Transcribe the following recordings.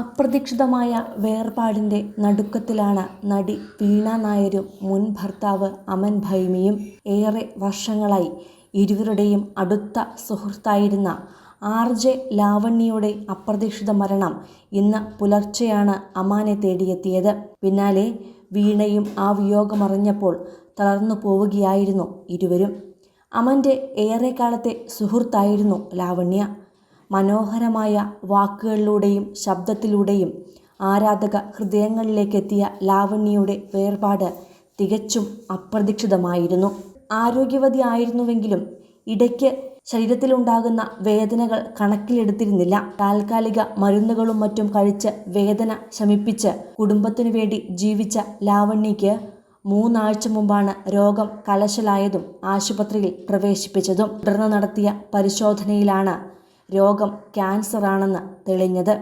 അപ്രതീക്ഷിതമായ വേർപാടിന്റെ നടുക്കത്തിലാണ് നടി വീണ നായരും മുൻ ഭർത്താവ് അമൻ ഭൈമിയും ഏറെ വർഷങ്ങളായി ഇരുവരുടെയും അടുത്ത സുഹൃത്തായിരുന്ന ആർ ജെ ലാവണ്യയുടെ അപ്രതീക്ഷിത മരണം ഇന്ന് പുലർച്ചെയാണ് അമാനെ തേടിയെത്തിയത്. പിന്നാലെ വീണയും ആ വിയോഗമറിഞ്ഞപ്പോൾ തളർന്നു പോവുകയായിരുന്നു ഇരുവരും. അമന്റെ ഏറെക്കാലത്തെ സുഹൃത്തായിരുന്നു ലാവണ്യ. മനോഹരമായ വാക്കുകളിലൂടെയും ശബ്ദത്തിലൂടെയും ആരാധക ഹൃദയങ്ങളിലേക്കെത്തിയ ലാവണ്യയുടെ വേർപാട് തികച്ചും അപ്രതീക്ഷിതമായിരുന്നു. ആരോഗ്യവതി ആയിരുന്നുവെങ്കിലും ഇടയ്ക്ക് ശരീരത്തിലുണ്ടാകുന്ന വേദനകൾ കണക്കിലെടുത്തിരുന്നില്ല. താൽക്കാലിക മരുന്നുകളും മറ്റും കഴിച്ച് വേദന ശമിപ്പിച്ച് കുടുംബത്തിനു വേണ്ടി ജീവിച്ച ലാവണ്യയ്ക്ക് മൂന്നാഴ്ച മുമ്പാണ് രോഗം കലശലായതും ആശുപത്രിയിൽ പ്രവേശിപ്പിച്ചതും. തുടർന്ന് നടത്തിയ പരിശോധനയിലാണ് രോഗം ക്യാൻസറാണെന്ന് തെളിഞ്ഞത്.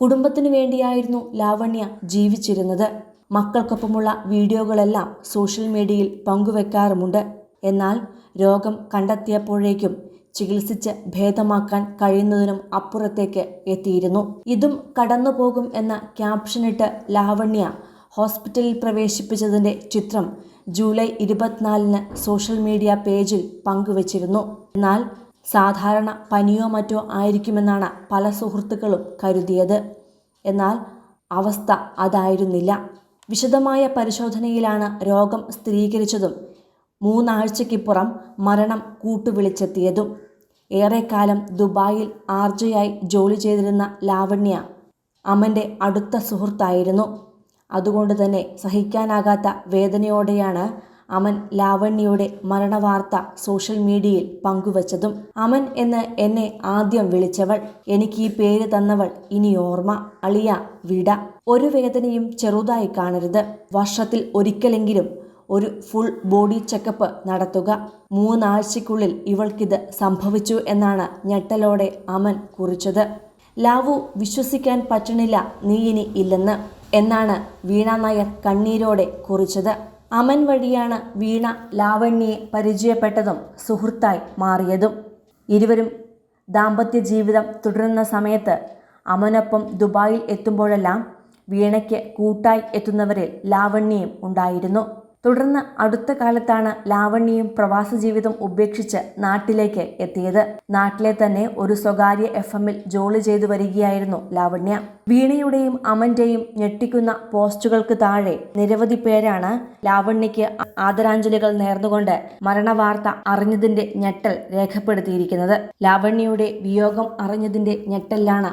കുടുംബത്തിനു വേണ്ടിയായിരുന്നു ലാവണ്യ ജീവിച്ചിരുന്നത്. മക്കൾക്കൊപ്പമുള്ള വീഡിയോകളെല്ലാം സോഷ്യൽ മീഡിയയിൽ പങ്കുവെക്കാറുമുണ്ട്. എന്നാൽ രോഗം കണ്ടെത്തിയപ്പോഴേക്കും ചികിത്സിച്ച് ഭേദമാക്കാൻ കഴിയുന്നതിനും അപ്പുറത്തേക്ക് എത്തിയിരുന്നു. ഇതും കടന്നുപോകും എന്ന ക്യാപ്ഷനിട്ട് ലാവണ്യ ഹോസ്പിറ്റലിൽ പ്രവേശിപ്പിച്ചതിന്റെ ചിത്രം ജൂലൈ ഇരുപത്തിനാലിന് സോഷ്യൽ മീഡിയ പേജിൽ പങ്കുവച്ചിരുന്നു. എന്നാൽ സാധാരണ പനിയോ മറ്റോ ആയിരിക്കുമെന്നാണ് പല സുഹൃത്തുക്കളും കരുതിയത്. എന്നാൽ അവസ്ഥ അതായിരുന്നില്ല. വിശദമായ പരിശോധനയിലാണ് രോഗം സ്ഥിരീകരിച്ചതും മൂന്നാഴ്ചയ്ക്കിപ്പുറം മരണം കൂട്ടുവിളിച്ചെത്തിയതും. ഏറെക്കാലം ദുബായിൽ ആർജയായി ജോലി ചെയ്തിരുന്ന ലാവണ്യ അമന്റെ അടുത്ത സുഹൃത്തായിരുന്നു. അതുകൊണ്ട് തന്നെ സഹിക്കാനാകാത്ത വേദനയോടെയാണ് അമൻ ലാവണ്യയുടെ മരണവാർത്ത സോഷ്യൽ മീഡിയയിൽ പങ്കുവച്ചതും അമൻ എന്ന് എന്നെ ആദ്യം വിളിച്ചവൾ എനിക്ക് ഈ പേര് തന്നവൾ ഇനി ഓർമ്മ അളിയ വിട. ഒരു വേദനയും ചെറുതായി കാണരുത്. വർഷത്തിൽ ഒരിക്കലെങ്കിലും ഒരു ഫുൾ ബോഡി ചെക്കപ്പ് നടത്തുക. മൂന്നാഴ്ചയ്ക്കുള്ളിൽ ഇവൾക്കിത് സംഭവിച്ചു എന്നാണ് ഞെട്ടലോടെ അമൻ കുറിച്ചത്. ലാവു വിശ്വസിക്കാൻ പറ്റണില്ല നീ ഇനി ഇല്ലെന്ന് എന്നാണ് വീണ നായർ കണ്ണീരോടെ കുറിച്ചത്. അമൻ വഴിയാണ് വീണ ലാവണ്യയെ പരിചയപ്പെട്ടതും സുഹൃത്തായി മാറിയതും. ഇരുവരും ദാമ്പത്യ ജീവിതം തുടരുന്ന സമയത്ത് അമനൊപ്പം ദുബായിൽ എത്തുമ്പോഴെല്ലാം വീണയ്ക്ക് കൂട്ടായി എത്തുന്നവരിൽ ലാവണ്യയും ഉണ്ടായിരുന്നു. തുടർന്ന് അടുത്ത കാലത്താണ് ലാവണ്യയും പ്രവാസ ജീവിതം ഉപേക്ഷിച്ച് നാട്ടിലേക്ക് എത്തിയത്. നാട്ടിലെ തന്നെ ഒരു സ്വകാര്യ എഫ് എമ്മിൽ ജോലി ചെയ്തു വരികയായിരുന്നു ലാവണ്യ. വീണയുടെയും അമന്റെയും ഞെട്ടിക്കുന്ന പോസ്റ്റുകൾക്ക് താഴെ നിരവധി പേരാണ് ലാവണ്യയ്ക്ക് ആദരാഞ്ജലികൾ നേർന്നുകൊണ്ട് മരണവാർത്ത അറിഞ്ഞതിന്റെ ഞെട്ടൽ രേഖപ്പെടുത്തിയിരിക്കുന്നത്. ലാവണ്യയുടെ വിയോഗം അറിഞ്ഞതിന്റെ ഞെട്ടലാണ്